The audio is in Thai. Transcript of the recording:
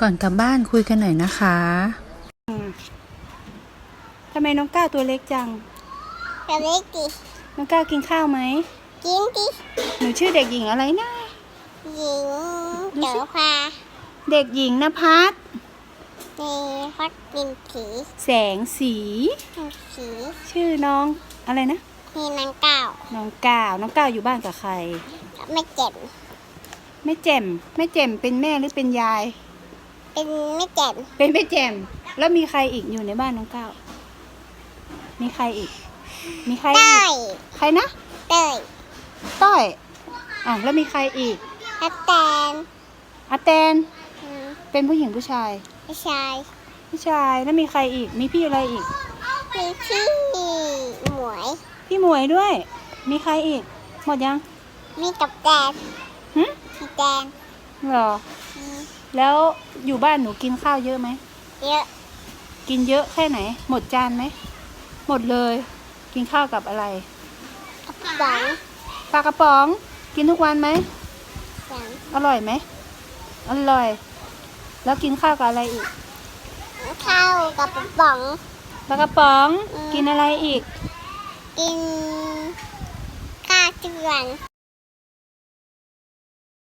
ก่อนกลับบ้านคุยกันหน่อยนะคะทำไมน้องก้าวตัวเล็กจังจะเล็กดิน้องก้าวกินข้าวไหม กินดิหนูชื่อเด็กหญิงอะไรนะหญิงเดี๋ยวพาเด็กหญิงนภัสในพัดกินสีแสงสีสี ชื่อน้องอะไรนะมีนางเก่าน้องก้าวน้องก้าวอยู่บ้านกับใคร ไม่เจ็บแม่แจ่มแม่แจ่มเป็นแม่หรือเป็นยาย เป็นไม่เจ็บเป็นแม่แจ่มแล้วมีใครอีกอยู่ในบ้านน้องก้าวมีใครอีก มีใครเต้อีกยใครนะเต้ยต้อยอะแล้วมีใครอีกและแตนอาแตนอืมเป็นผู้หญิงผู้ชาย ผู้ชาย ผู้ชายแล้วมีใครอีก มีพี่อะไรอีก มีพี่หมวย พี่หมวยด้วย มีใครอีก หมดยัง มีกับแดนหึมีแดนเหรออืม แล้วอยู่บ้านหนูกินข้าวเยอะไหม เยอะกินเยอะแค่ไหน หมดจานไหม หมดเลย กินข้าวกับอะไรกับฝังปลากระป๋อง กินทุกวันไหมฝังอร่อยไหม อร่อย แล้วกินข้าวกับอะไรอีก ข้าวกับป๋อง ปลากระป๋อง อืม กินอะไรอีก กินข้าวเจือน